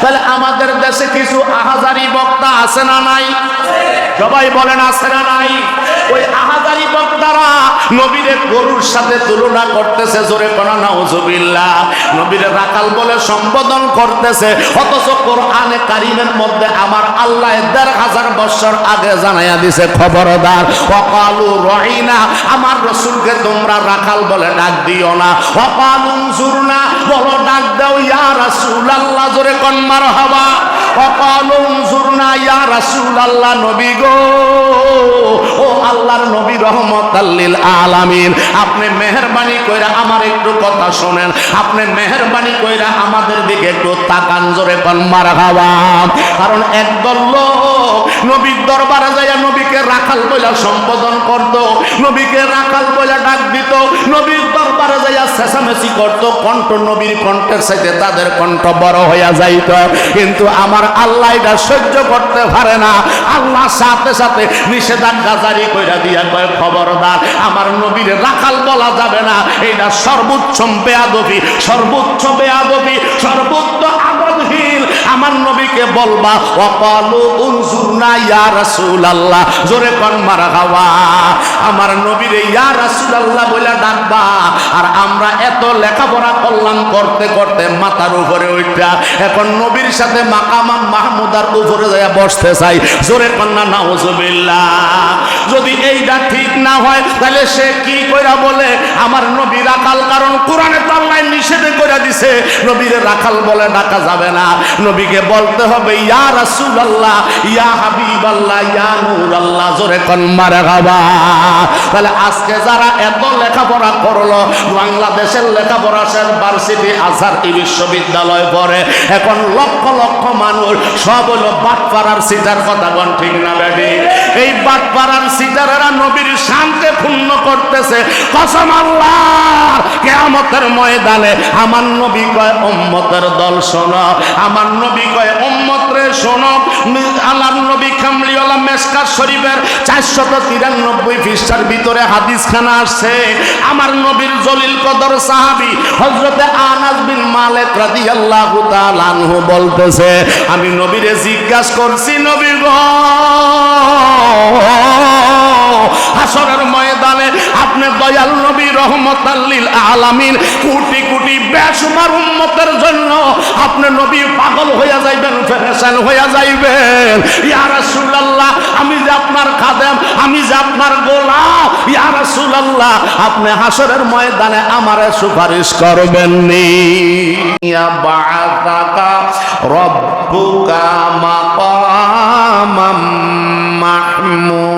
তাহলে আমাদের দেশে কিছু আহাজারি বক্তা আছে না নাই? সবাই বলেন আছে না নাই। ওই আহাজারি বক্তারা নবীরে গরুর সাথে তুলনা করতেছে, জোরে কোনা নাউজুবিল্লাহ। নবীরে রাকাল বলে সম্বোধন করতেছে, অথচ কোরআনে কারিমের মধ্যে আমার আল্লাহ দেড় হাজার বছর আগে জানাইয়া দিছে, খবরদার। অকালু রহিনা আমার রসুলকে তোমরা রাখাল বলে ডাক দিও না। অকালু জুরনা বলো, ডাক দাও, ইয়া রাসূল আল্লাহ জোরে কন্মার হবা আপনি আমার একটু কথা আপনি আমাদের দিকে একটু তাকান জোরে কারণ একদল লোক নবীর দরবারে যাইয়া নবীকে রাখাল বইলা সম্বোধন করত, নবীকে রাখাল বইলা ডাক দিত, নবীর দরবারে যাইয়া চেঁচামেচি করত, কণ্ঠ নবীর কণ্ঠের সাথে তাদের কণ্ঠ বড় হইয়া যাইত। কিন্তু আমার আল্লাহ এটা সহ্য করতে পারে না। আল্লাহ সাথে সাথে নিষেধাজ্ঞা জারি কইরা দিয়া কয়, খবরদার, আমার নবীর রাখাল বলা যাবে না। এটা সর্বোচ্চ বেয়াদবি সর্বোচ্চ বেয়াদবি, সর্বোচ্চ আমার নবীকে বলবা অকালু উনজুরনা ইয়া রাসূলুল্লাহ। জোরে কোন, মারা খাওয়া। আমার নবীরে ইয়া রাসূলুল্লাহ বলে ডাকবা। আর আমরা এত লেখাপড়া করলাম, করতে করতে মাথার উপরে ওইটা এখন নবীর সাথে মাকামাম মাহমুদার উপরে যায় বসতে চাই। জোরে কন্যা নাউজুবিল্লাহ। যদি এইটা ঠিক না হয়, তাহলে সে কি কইরা বলে? আমার নবী রাখাল, কারণ কোরআনে তো আল্লাহ নিষেধ করে দিছে। নবীর রাখাল বলে ডাকা যাবে না। নবীকে বলতে হবে, ইয়া রাসূলুল্লাহ, ইয়া হাবিবাল্লাহ, ইয়া নূরাল্লাহ। জোরে কোন, মারে গাবা তাহলে আজকে যারা এত লেখাপড়া করল, বাংলাদেশের লেখাপড়া শেষ, ভার্সিটি আজহার এই বিশ্ববিদ্যালয় পড়ে। এখন লক্ষ লক্ষ মানুষ সব হলো বাটপাড়ার সিটার কথা বন ঠিক না বেডি এই বাটপাড়ার সিটারেরা নবীর শান্তে পূর্ণ করতেছে। কসম আল্লাহ কেয়ামতের ময়দানে আমার নবী কয়, উম্মতের দল শোনো। আমার নবী কয় উম্মত রে শোনো। আল্লাহর নবী কামলিওয়ালা মেসকার শরীফের চারশত তিরানব্বই পৃষ্ঠার ভিতরে হাদিস খানা আসছে। আমার নবীর জলিল কদর সাহাবি হজরতে আনাস বিন মালিক রাদিয়াল্লাহু তাআলা আনহু বলতেছে, আমি নবীরে জিজ্ঞাসা করছি, নবী গো। হাসরের ময়দানে আপনি দয়াল নবী রহমতাল্লিল আলামিন কোটি কোটি বেসুমার উম্মতের জন্য আপনি নবী পাগল হইয়া যাইবেন, ফেরেশান হইয়া যাইবেন। ইয়া রাসূলুল্লাহ, আমি যে আপনার খাদেম, আমি যে আপনার গোলাম। ইয়া রাসূলুল্লাহ, আপনি হাসরের ময়দানে আমারে সুপারিশ করবেন নি। ইয়া বাআতাকা রব্বুকা মাকামাম মাহমুদা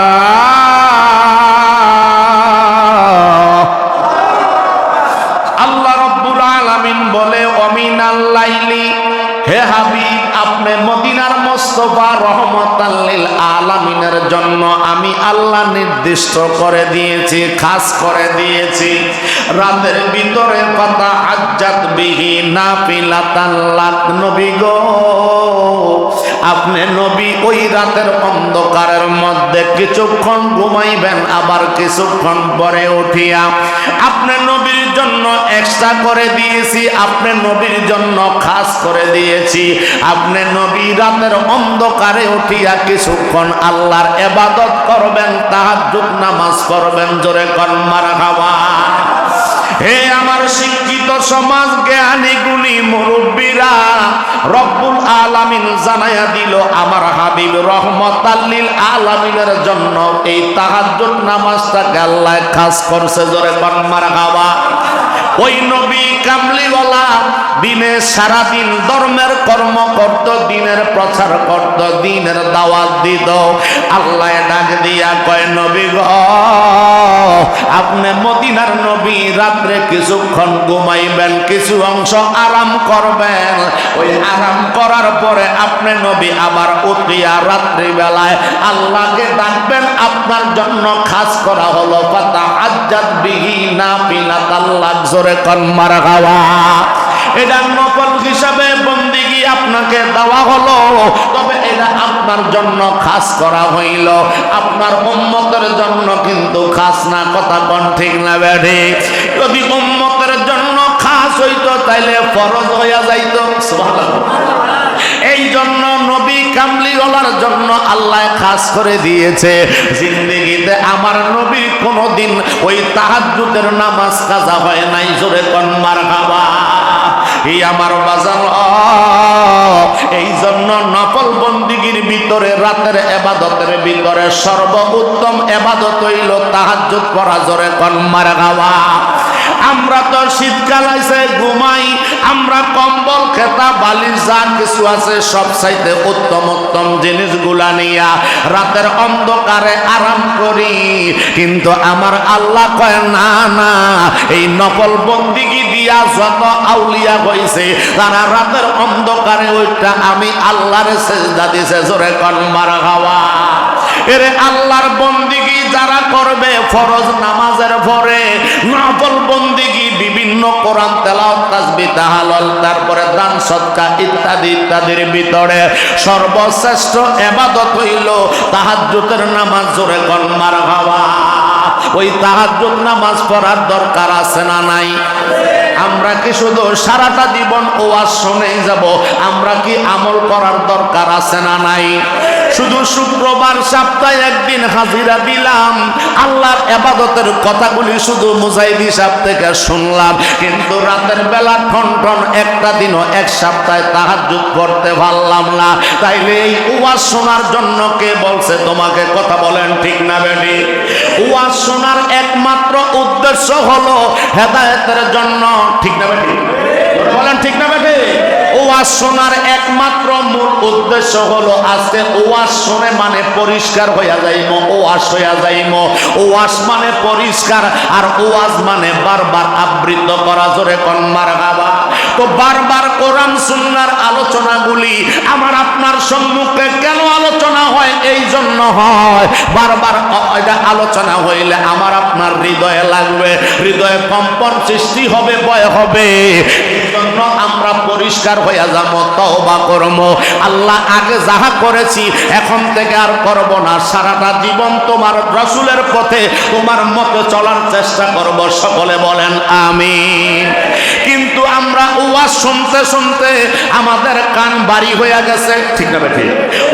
আলামিনের জন্য আমি আল্লাহ নির্দিষ্ট করে দিয়েছি, খাস করে দিয়েছি। রাতের ভিতরে কথা আজ্জাত বিহি না পিলাতাল্লাক নবী গো, আপনি নবী ওই রাতের অন্ধকারের মধ্যে কিছুক্ষণ ঘুমাইবেন, আবার কিছুক্ষণ পরে উঠিয়া আপনি নবীর জন্য এক্সট্রা করে দিয়েছি, আপনি নবীর জন্য খাস করে দিয়েছি। আপনি নবী রাতের অন্ধকারে উঠিয়া কিছুক্ষণ আল্লাহর এবাদত করবেন, তাহাজ্জুদ নামাজ করবেন জোরে কর্মার খাওয়া হে আমার শিক্ষিত সমাজ জ্ঞানী গুণী মুরব্বীরা, রব্বুল আলামিন জানাইয়া দিল, আমার হাবিব রহমত আল্লিল আলামিনের জন্য এই তাহাজ্জুদ নামাজটাকে আল্লাহ খাস করছে, জোরে কর্মার খাওয়া ওই নবী কামলিওয়ালা দিনে সারাদিন ধর্মের কর্ম করত, দিনের প্রচার করত, দিনের দাওয়াত দিত। আল্লাহ ডাক দিয়া কয়, নবী গ, আপনি মদিনার নবী, রাত্রে কিছুক্ষণ ঘুমাইবেন, কিছু অংশ আরাম করবেন। ওই আরাম করার পরে আপনি নবী আবার উঠিয়া রাত্রিবেলায় আল্লাহকে ডাকবেন। আপনার জন্য খাস করা হলো পাতা আজ্জাদ বিহি না পিলাত আল্লাহ জোরে কন্মার গাওয়া। এটা নকল হিসাবে বন্দিগি আপনাকে দেওয়া হলো। তবে এটা আপনার জন্য খাস করা হইল। আপনার উম্মতের জন্য কিন্তু খাস না, কথা কোন ঠিক না বেঠে। যদি উম্মতের জন্য খাস হইতো, তাইলে ফরজ হইয়া যাইত। এই জন্য নবী কামলি কামলিওয়ালার জন্য আল্লাহ খাস করে দিয়েছে। জিন্দগিতে আমার নবী কোনোদিন ওই তাহাজ্জুদের নামাজ কাজা হয় নাই, জোরে কন্মার খাবা এই আমার বাজার এই জন্য নফল বন্দিগির ভিতরে রাতের এবাদতের ভিতরে সর্বোত্তম এবাদত হইল তাহাজ্জুদ পড়া, জোরে কন্মার খাওয়া আমরা তো শীতকাল আছে ঘুমাই, আমরা কম্বল, খেতা, বালিশ, যা কিছু আছে সব চাইতে উত্তম উত্তম জিনিসগুলা নিয়া রাতের অন্ধকারে আরাম করি। কিন্তু আমার আল্লাহ কয়, না না, এই নকল বন্দিগি দিয়া যত আউলিয়া হইছে, তারা রাতের অন্ধকারে ওইটা আমি আল্লাহর সেজদা দিছে, জোরে কন মারা খাওয়া। এরে আল্লাহর বন্দিগি যারা করবে ফরজ নামাজের পরে, নফল বন্দিগি, বিভিন্ন কোরআন তেলাওয়াত তাসবিহ তাহালল, তারপরে দান সদকা ইত্যাদি, ইত্যাদির ভিতরে সর্বশ্রেষ্ঠ এবাদত হইল তাহাজ্জুদের নামাজ, জোরে কন্মার হওয়া ওই তাহাজ্জুদ নামাজ পড়ার দরকার আছে না নাই? আমরা কি শুধু সারাটা জীবন ওয়াজ শুনেই যাব? আমরা কি আমল করার দরকার আছে না নাই? শুধু শুক্রবার সপ্তাহে একদিন হাজিরা দিলাম। আল্লাহর এবাদতের কথাগুলি শুধু মুজাহিদি সাহেব থেকে শুনলাম। কিন্তু রাতের বেলা ঠন ঠন একটা দিনও এক সপ্তাহে তাহাজ্জুদ করতে পারলাম না। তাইলে এই ওয়াজ শোনার জন্য কে বলছে তোমাকে কথা বলেন ঠিক না বেটি? ওয়াজ শোনার একমাত্র উদ্দেশ্য হলো হেদায়েতের জন্য। ঠিক না বেটি? বলেন ঠিক না বেটি? ওয়াজ শোনার একমাত্র মূল উদ্দেশ্য হলো আজকে ওয়াজ শুনে মানে পরিষ্কার হইয়া যাইম, ওয়াজ হইয়া যাইম। ওয়াজ মানে পরিষ্কার আর ওয়াজ মানে বারবার আবৃত করা, জোরে কন্মার গাবা তো বারবার কোরআন সুন্নার আলোচনাগুলি আমার আপনার সম্মুখে কেন আলোচনা হয়? এই জন্য হয়। বারবার এটা আলোচনা হইলে আমার আপনার হৃদয়ে লাগবে, হৃদয়ে কম্পন সৃষ্টি হবে, ভয় হবে। জন্য আমরা পরিষ্কার হইয়া যাব, তওবা করব। আল্লাহ আগে যাহা করেছি, এখন থেকে আর করব না। সারাটা জীবন তোমার রসুলের পথে, তোমার মতো চলার চেষ্টা করব। সকলে বলেন, আমিন। কিন্তু আমরা ওয়াজ শুনতে শুনতে আমাদের কান বাড়ি হয়ে গেছে। ঠিক না বেঠি?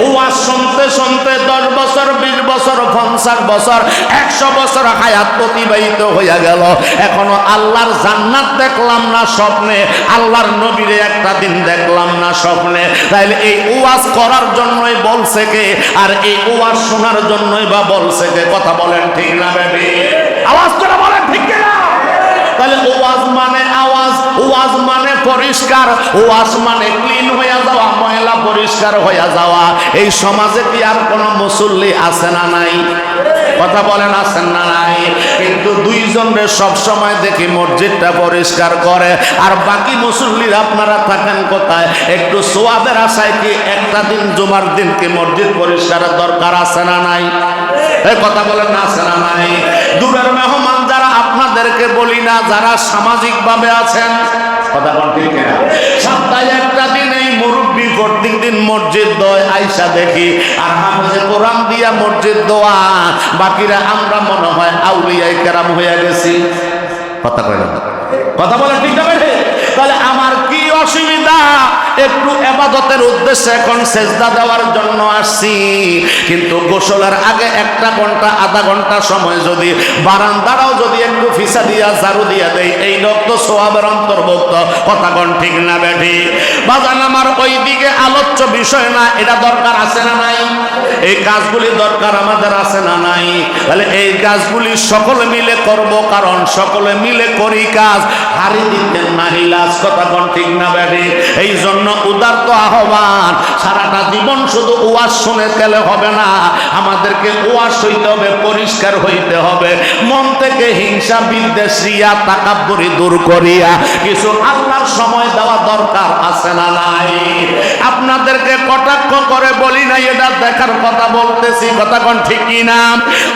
ওয়াজ শুনতে শুনতে দশ বছর, বিশ বছর, পঞ্চাশ বছর, একশো বছর হায়াত অতিবাহিত হয়ে গেল। এখনও আল্লাহর জান্নাত দেখলাম না স্বপ্নে, আল্লাহর নবীরে একটা দিন দেখলাম না স্বপ্নে। তাইলে এই ওয়াজ করার জন্যই বলছে কে? আর এই ওয়াজ শোনার জন্যই বা বলছে কে? কথা বলেন ঠিক না বেবি আওয়াজ করে বলেন ঠিক না তাহলে ওয়াজ মানে ওয়াজ মানে পরিষ্কার, ওয়াজ মানে ক্লিন হয়ে যাওয়া, ময়লা পরিষ্কার হয়ে যাওয়া। এই সমাজে কি আর কোনো মুসল্লি আছে না নাই? কথা বলেন আছেন না নাই? কিন্তু দুইজনরে সব সময় দেখি মসজিদটা পরিষ্কার করে, আর বাকি মুসল্লির আপনারা থাকেন কোথায়? একটু সোয়াবের আশায় কি একটা দিন, জুমার দিন কি মসজিদ পরিষ্কারের দরকার আছে না নাই? এই কথা বলেন না আছে না নাই? দূরের মেহমান যারা আপনাদেরকে বলি না, যারা সামাজিক ভাবে আছেন সপ্তাহে একটা দিন এই মুরব্বী প্রত্যেক দিন মসজিদ দয়, আইসা দেখি, আর হাফেজে কোরআন দিয়া মসজিদ দোয়া, বাকিরা আমরা মনে হয় আউলিয়াই কেরাম হয়ে গেছি। কথা কয় কথা বলে ঠিক না তাহলে একটু এবাদতের উদ্দেশ্যে এখন সেজদা দেওয়ার জন্য আসছি। কিন্তু গোসলের আগে একটা ঘণ্টা, আধা ঘণ্টা সময় যদি বারান্দারাও যদি একটু ফিসা দিয়া, ঝাড়ু দিয়া দেয় এই লোক তো সোয়াবের অন্তর্ভুক্ত। কথা কোন ঠিক না বেঠি? বাজান আমার ওই দিকে আলোচ্য বিষয় না, এটা দরকার আছে না নাই? এই কাজগুলি দরকার আমাদের আছে না নাই? তাহলে এই কাজগুলি সকলে মিলে করব, কারণ সকলে মিলে করি কাজ। হারি দিতেন না হিলাস কথা কোন ঠিক না বেঠি? এই জন্য উদার্ত আহ্বান, সারাটা জীবন শুধু ওয়াজ শুনে গেলে হবে না। আমাদেরকে ওয়াজ হইতে হবে, পরিষ্কার হইতে হবে। মন থেকে হিংসা, বিদ্বেষ, রিয়া, তাকাব্বরি দূর করিয়া কিছু আল্লাহর সময় দেওয়া দরকার আছে না নাই? আপনাদেরকে কটাক্ষ করে বলি নাই, এটা দেখার কথা বলতেছি, কথা কোন ঠিকই না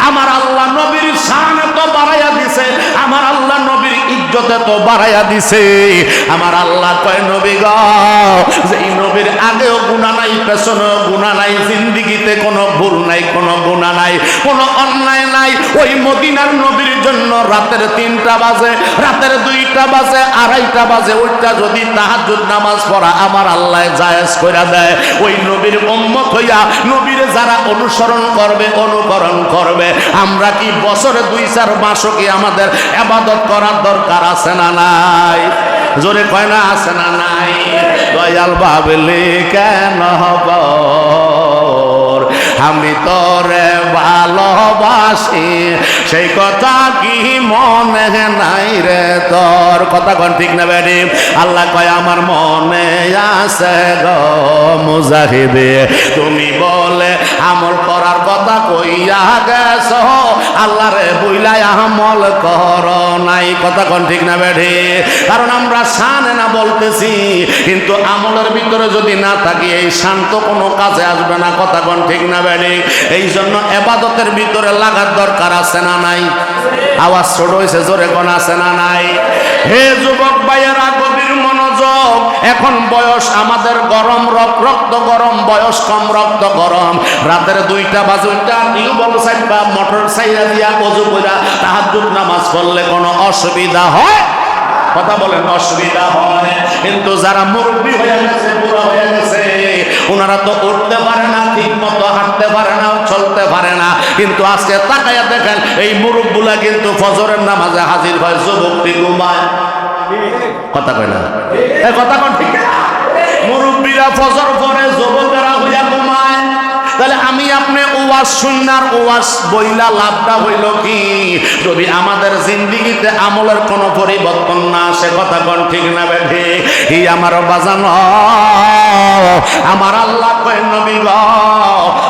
আমার আল্লাহ নবীর শান তো বাড়াইয়া দিছে, আমার আল্লাহ নবীর ইজ্জতে এত বাড়াইয়া দিছে। আমার আল্লাহ কয়, নবী গ নবী নবীর আগেও গুণা নাই, পেছনেও গুণা নাই, জিন্দিগিতে কোনো ভুল নাই, কোনো গুণা নাই, কোনো অন্যায় নাই। ওই মদিনার নবীর জন্য রাতের তিনটা বাজে, রাতের দুইটা বাজে, আড়াইটা বাজে, ওইটা যদি তাহাজুদ নামাজ পড়া আমার আল্লাহ জায়েজ করে দেয়। ওই নবীর উম্মত হইয়া নবীর যারা অনুসরণ করবে, অনুকরণ করবে, আমরা কি বছরে দুই, চার মাসও কি আমাদের আবাদত করার দরকার আছে না নাই? জোরে কয় না আছে না নাই? দয়াল ভাবলে কেন হব আমি তোরে ভালোবাসি। সেই কথা কি মনে নাই রে তোর? কথা কোন ঠিক না বেরি আল্লাহ কয়, আমার মনে আছে গো মুজাহিদে। তুমি বলে আমল করার কথা কইয়া গেছ। আল্লাহ রে বুইলাই আমল কর নাই। কথা কোন ঠিক না বেরি কারণ আমরা শানে না বলতেছি। কিন্তু আমলের ভিতরে যদি না থাকি, এই শান্ত কোনো কাজে আসবে না। কথা কোন ঠিক না বেরি এই জন্য এবাদতের ভিতরে লাগার দরকার আছে না নাই? আওয়াজ ছোট হয়েছে, জোরে আছে না নাই? হে যুবক ভাইয়েরা, গভীর মনোযোগ। এখন বয়স আমাদের গরম, রক রক্ত গরম, বয়স কম, রক্ত গরম। রাতের দুইটা বাজুটা টিউবল সাইড বা মোটর সাইডা দিয়া কজু কইরা তাহাজ্জুদ নামাজ পড়লে কোনো অসুবিধা হয়? কথা বলেন, অসুবিধা হয়। কিন্তু যারা মুরব্বী হয়ে গেছে, বুড়া হয়ে গেছে ওনারা তো উঠতে পারে না ঠিক মতো হাঁটতে পারে না, চলতে পারে না। কিন্তু আজকে তাকাইয়া দেখেন, এই মুরব্বুলা কিন্তু ফজরের নামাজে হাজির হয় যুবকটি ঘুমায়? কথা কয় না? কথা কন ঠিক? মুরব্বীরা ফজর পরে যুবকেরা তাহলে আমি আপনি ওয়াজ শুননার ওয়াজ বইলা লাভটা হইল কি? যদি আমাদের জিন্দিগিতে আমলের কোনো পরিবর্তন না আসে, কথা কোন ঠিক না বেঠে? এই আমার বাজানো। আমার আল্লাহ কয়, নবী গ,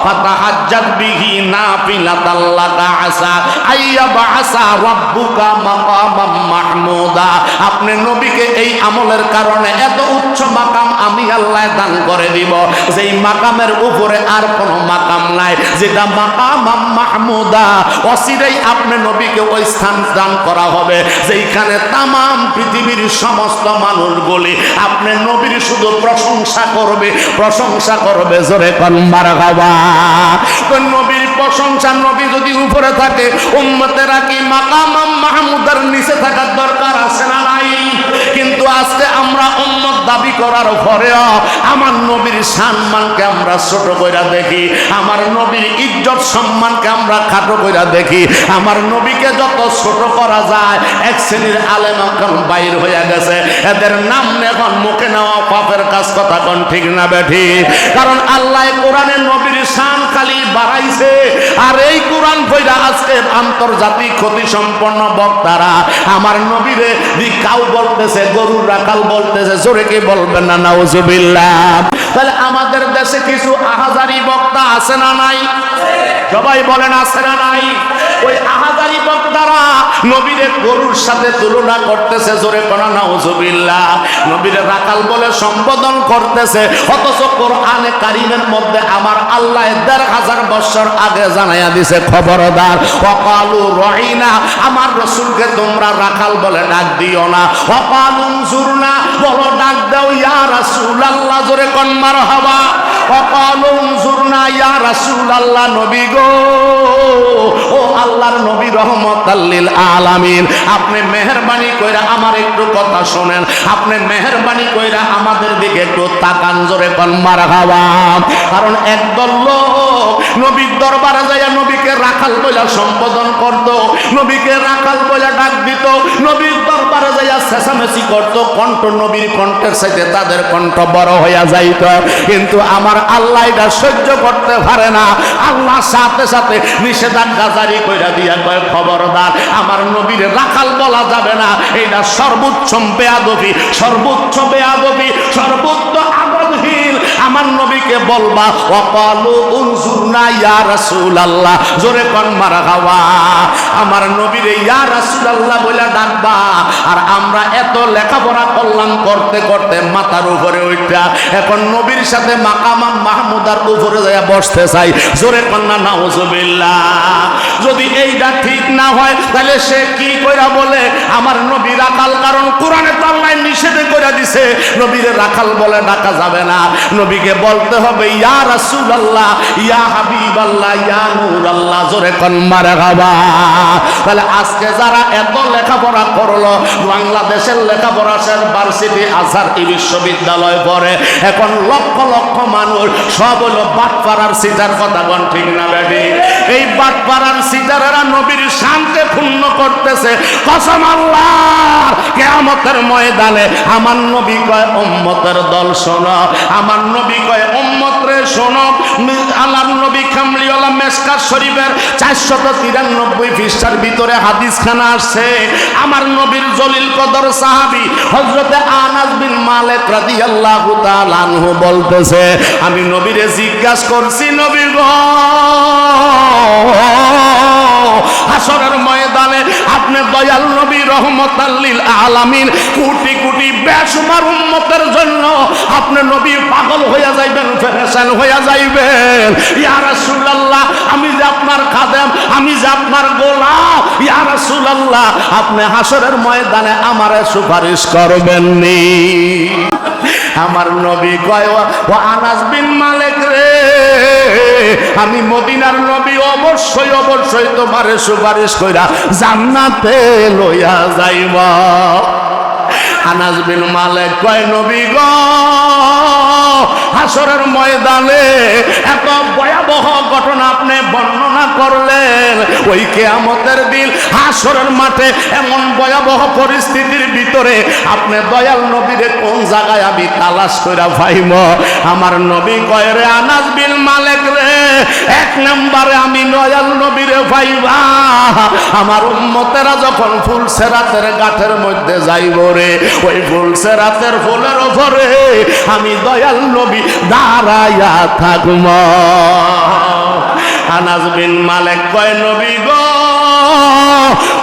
ফাতাহাজ্জাত বিহি নাফিলাতাল্লাকা আসা আইয়া বাসা রাব্বুকা মাকামাম মাহমুদা। আপনি নবীকে এই আমলের কারণে এত উচ্চ মাকাম আমি আল্লাহ দান করে দিব। যেই মাকামের উপরে আর কোনো মাকাম নাই। যেটা মাকাম মাহমুদা অসিরেই আপনি নবীকে ওই স্থান দান করা হবে। যেইখানে তামাম পৃথিবীর সমস্ত মানুষগুলি আপনি নবীর শুধু প্রশংসা করবে প্রশংসা করবে জোরে গাওয়া তো নবীর প্রশংসা নবী যদি উপরে থাকে, উম্মতেরা কি মাকাম মাহমুদার নিচে থাকার দরকার আছে না নাই? আজকে আমরা উম্মত দাবি করার পরেও আমার নবীর সম্মানকে আমরা ছোট কইরা দেখি, আমার নবীর ইজ্জত সম্মানকে আমরা খাটো কইরা দেখি, আমার নবীকে যত ছোট করা যায়, এক শ্রেণির আলেম এখন বাইর হয়ে গেছে, এদের নাম এখন মুখে নেওয়া পাপের কাজ কথা কোন ঠিক না বেঠি? কারণ আল্লাহ কোরআনে নবীর শান খালি বাড়াইছে, আর এই কোরআন কইরা আজকে আন্তর্জাতিক ক্ষতি সম্পন্ন বক্তারা আমার নবীরে কাউ বলতেছে গরুর রাখাল বলতেছে, জোরে কি বলবেন না, নাউজুবিল্লাহ। তাহলে আমাদের দেশে কিছু আহাজারি বক্তা আছে না নাই? সবাই বলেন, আছে না নাই? ওই আহাজারি বক্তারা নবীরে গরুর সাথে তুলনা করতেছে, জোরে কোনা, নাউজুবিল্লাহ। নবীরে রাখাল বলে সম্বোধন করতেছে, অথচ কোরআনে কারিমের মধ্যে আমার আল্লাহ দেড় হাজার বছর আগে জানাইয়া দিছে, খবরদার অকালু রহিনা আমার রসুলকে তোমরা রাখাল বলে ডাক দিও না। অকালু জুরনা বলো ডাক দাও, ইয়া রাসূল আল্লাহ জোরে কন্মার হবা আপনি আমার একটু কথা আপনি আমাদের দিকে একটু তাকান জোরে কারণ একদল লোক নবীর দরবারে যাইয়া নবীকে রাখাল বইলা সম্বোধন করত, নবীকে রাখাল বইলা ডাক দিত, নবীর দরবারে যাইয়া চেঁচামেচি করত, কণ্ঠ নবীর কণ্ঠের সাথে তাদের কণ্ঠ বড় হইয়া যাইত। কিন্তু আমার আল্লাহ এটা সহ্য করতে পারে না। আল্লাহ সাথে সাথে নিষেধাজ্ঞা জারি কইরা দিয়া কয়, খবরদার, আমার নবীর রাখাল বলা যাবে না। এটা সর্বোচ্চ বেয়াদবি সর্বোচ্চ বেয়াদবি, সর্বোচ্চ আমার নবীকে বলবা অকালু উনজুরনা ইয়া রাসূলুল্লাহ। জোরে কোন মারহাবা আমার নবীরে ইয়া রাসূলুল্লাহ বলে ডাকবা। আর আমরা এত লেখাপড়া করলাম, করতে করতে মাথার উপরে ওইটা এখন নবীর সাথে মাকামাম মাহমুদার উপরে যায় বসতে চাই। জোরে কন্যা নাউজুবিল্লাহ। যদি এইটা ঠিক না হয়, তাহলে সে কি কইরা বলে? আমার নবী রাখাল কারণ কোরআনে আল্লাহ দিছে নবীর রাখাল বলে ডাকা যাবে না। নবীকে বলতে হবে, ইয়া রাসূলুল্লাহ, ইয়া হাবিবাল্লাহ, ইয়া নূরাল্লাহ। জোরে কোন মারহাবা তাহলে আজকে যারা এত লেখাপড়া করল, বাংলাদেশের লেখাপড়া শেষ, ভার্সিটি আজহার বিশ্ববিদ্যালয় পড়ে। এখন লক্ষ লক্ষ মানুষ সব হলো বাটপাড়ার সিটার কথা বল, ঠিক না বেডি এই বাটপাড়ার সিটারেরা নবীর শান্তে ক্ষুণ্ণ করতেছে। কসম আল্লাহ, কেয়ামতের ময়দানে আমার নবী কয়, উম্মতের দল শোনো। আমার নবী কয় উম্মত রে শোনো। আল্লাহর নবী কামলিওয়ালা মেসকার শরীফের চারশত তিরানব্বই পৃষ্ঠার ভিতরে হাদিস খানা আসছে। আমার নবীর জলিল কদর সাহাবি হজরতে আনাস বিন মালিক রাদিয়াল্লাহু তাআলা আনহু বলতেছে, আমি নবীরে জিজ্ঞাসা করছি, নবী গো। হাসরের ময়দানে আপনি দয়াল নবী রহমতাল্লিল আলামিন কোটি কোটি বেসমার উম্মতের জন্য আপনি নবী পাগল হইয়া যাইবেন, ফেরেশান হইয়া যাইবেন। ইয়া রাসূলুল্লাহ, আমি যে আপনার খাদেম, আমি যে আপনার গোলাম। ইয়া রাসূলুল্লাহ, আপনি হাসরের ময়দানে আমারে সুপারিশ করবেন নি আমার নবী কয় ও আনাস বিন মালিক আমি মদিনার নবী অবশ্যই অবশ্যই তোমারে সুপারিশ কইরা জান্নাতে লইয়া যাইব। আনাস বিন মালিক কয়, নবী গো, হাসরের ময়দানে এত ভয়াবহ ঘটনা আপনি বর্ণনা করলেন। ওই কেয়ামতের দিন হাসরের মাঠে এমন ভয়াবহ পরিস্থিতির ভিতরে আপনি দয়াল নবীরে কোন জায়গায় আমি তালাশ কইরা পাইম আমার নবী কয়, রে আনাস বিন মালিক রে এক নম্বরে আমি দয়াল নবীরে পাইবা আমার উম্মতেরা যখন ফুল সেরাতের গাঠের মধ্যে যাইব রে, ওই ফুল সেরাতের ফুলের ওপরে আমি দয়াল নবী দাঁড়াইয়া থাকব। আনাজ বিন মালিক কয়, নবী গো,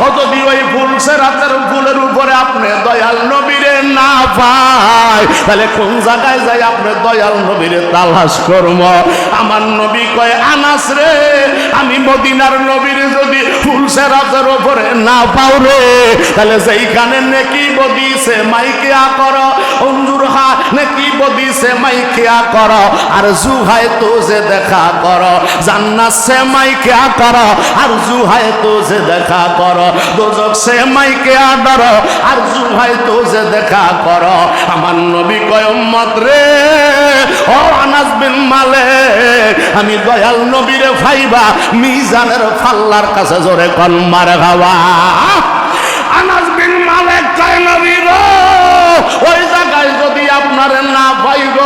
ও যদি ওই ফুল সেরাতের ফুলের উপরে আপনি দয়াল নবীরে না পায় তাহলে কোন জায়গায় যাই আপনি দয়াল নবীরে তালাশ করব? আমার নবী কয়, আনাস রে, আমি মদিনার নবীরে যদি ফুল সেরাতের উপরে না পাও রে, তাহলে যেইখানে নেকি বদিছে মাইকিয়া করো, অঞ্জুর হা, নেকি বদিছে মাইকিয়া করো, আর জুহায় তো যে দেখা করো, জান্নাত সে মাইকিয়া করো, আর জুহায় তো যে দেখা করো, দোজক সে মাইকিয়া ডরো, আর জুহায় তো যে দেখা করো। আমার নবী কয়, উম্মত রে, ও আনাস বিন মালিক, আমি দয়াল নবীরে ফাইবা মিজানের ফাল্লার কাছে জোরে কল মারে খাওয়া আনাস বিন মালিক কয়, নবী ওই জায়গায় যদি আপনার না পাইব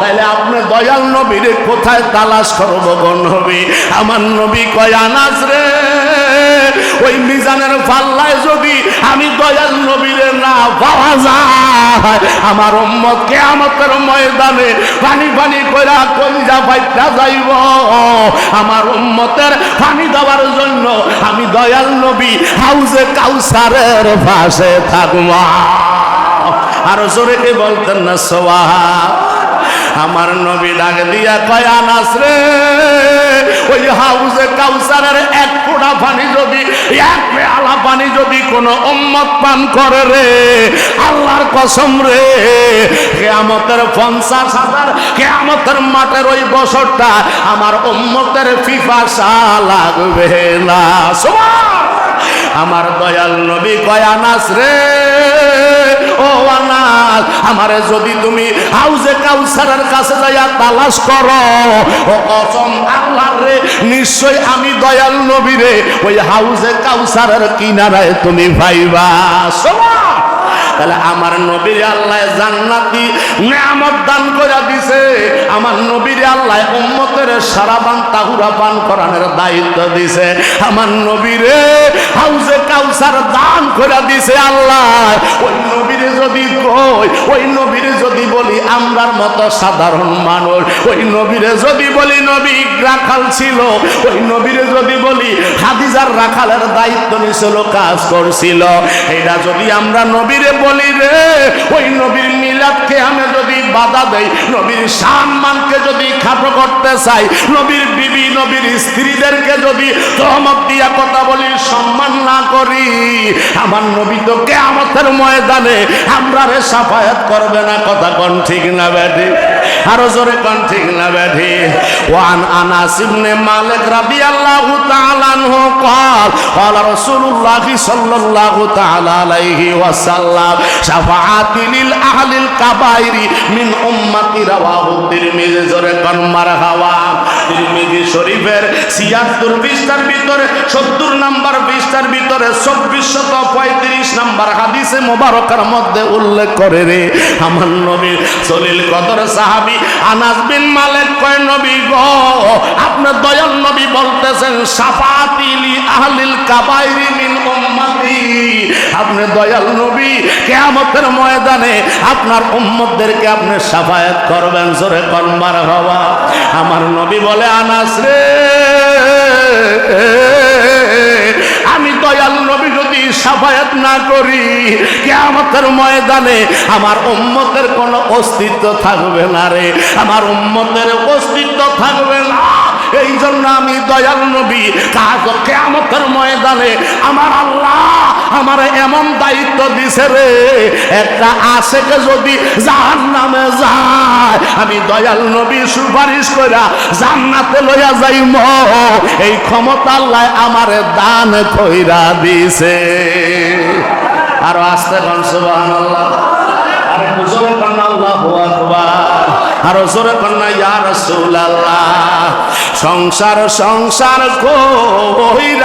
তাহলে আপনি দয়াল নবীরে কোথায় তালাশ করব গো নবী? আমার নবী কয়, আনাস রে, ওই মিজানের পাল্লায় যদি আমি দয়াল নবীরে না পাওয়া যায়। আমার উম্মত কেয়ামতের ময়দানে পানি পানি কইরা কলিজা পাইতা যাইব। আমার উম্মতের পানি দেওয়ার জন্য আমি দয়াল নবী হাউজে কাউসারের পাশে থাকব। আর জোরে কে বলতেন না সোয়া? আমার নবী ডাক দিয়া কয়, আনাস রে, ওই হাউসে কাউসারের এক ফোঁটা পানি যদি, এক পেয়ালা পানি যদি কোনো উম্মত পান করে রে, আল্লাহর কসম রে, কেয়ামতের পঞ্চাশ হাজার, কেয়ামতের মাঠের ওই বছরটা আমার উম্মতের পিপাসা লাগবে না। আমার দয়াল নবী রে ও আনাস আমারে যদি তুমি হাউজে কাউসারের কাছে যাইয়া তালাশ করো, ও কসম আল্লাহ রে, নিশ্চয় আমি দয়াল নবী রে ওই হাউজে কাউসারের কিনারায় তুমি ভাইবা। তাহলে আমার নবীর আল্লাহ জান্নাতি নিয়ামত দান করে দিছে। আমার নবীর আল্লাহ উম্মতের সারা পান তাহুরা পান করানোর দায়িত্ব দিছে। আমার নবীরে হাউসে কাউসার দান করে দিছে আল্লাহ। ওই নবীরে যদি কই, ওই নবীরে যদি বলি আমরার মতো সাধারণ মানুষ, ওই নবীরে যদি বলি নবী রাখাল ছিল, ওই নবীরে যদি বলি হাদিজার রাখালের দায়িত্ব নিছিল, কাজ করছিল। এটা যদি আমরা নবীরে বলি রে, ওই নবীর মিলাদকে আমি যদি বাধা দেই নবীর সম্মানকে যদি খাটো করতে চাই নবীর বিবি নবীর স্ত্রীদেরকে যদি তহমত দিয়া কথা বলি সম্মান না করি আমার নবী তো কেয়ামতের ময়দানে আমরা রে সাফায়াত করবে না কথা কোন ঠিক না ব্যাঠি আরো জোরে কোন ঠিক না ব্যাঠি ওয়ান আনাস ইবনে মালিক রাদিয়াল্লাহু তাআলা আনহু قال قال رسول الله صلى الله تعالى عليه وسلم شفاعت للأهل الكبائر মিন উম্মাতি রাওয়াহু তিরমিজি তিরমিজি শরীফের 76 ভিতরে 70 নাম্বার ভিতরে 2435 নাম্বার হাদিসে মধ্যে উল্লেখ করে রে, আমার নবী সলিল কদর সাহাবী আনাস বিন মালিক কয়, নবী গো, আপনার দয়াল নবী বলতেছেন সাফাতিলি আহলিল কাবাইরি মিন আপনি দয়াল নবী, কিয়ামতের ময়দানে আপনার উম্মতদেরকে আপনি সাফায়াত করবেন, জোরে কনবার হওয়া। আমার নবী বলে, আনাস রে, আমি দয়াল নবী যদি সাফায়াত না করি, কেয়ামতের ময়দানে আমার উম্মতের কোনো অস্তিত্ব থাকবে না রে। আমার উম্মতের অস্তিত্ব থাকবে না। এই জন্য আমি দয়াল নবী কাজ কেয়ামতের ময়দানে আমার আল্লাহ আমার এমন দায়িত্ব দিছে রে, একটা আশেকে যদি জাহান নামে যায়, আমি দয়াল নবী সুপারিশ কইরা জান্নাতে লইয়া যাইম। এই ক্ষমতা আল্লাহ আমার দান কইরা দিছে। আরও আস্তে কন সুবহানাল্লাহ। আরে জোরে কন আল্লাহু আরও জোরে কন না ইয়া রাসূলুল্লাহ। সংসার সংসার কইরা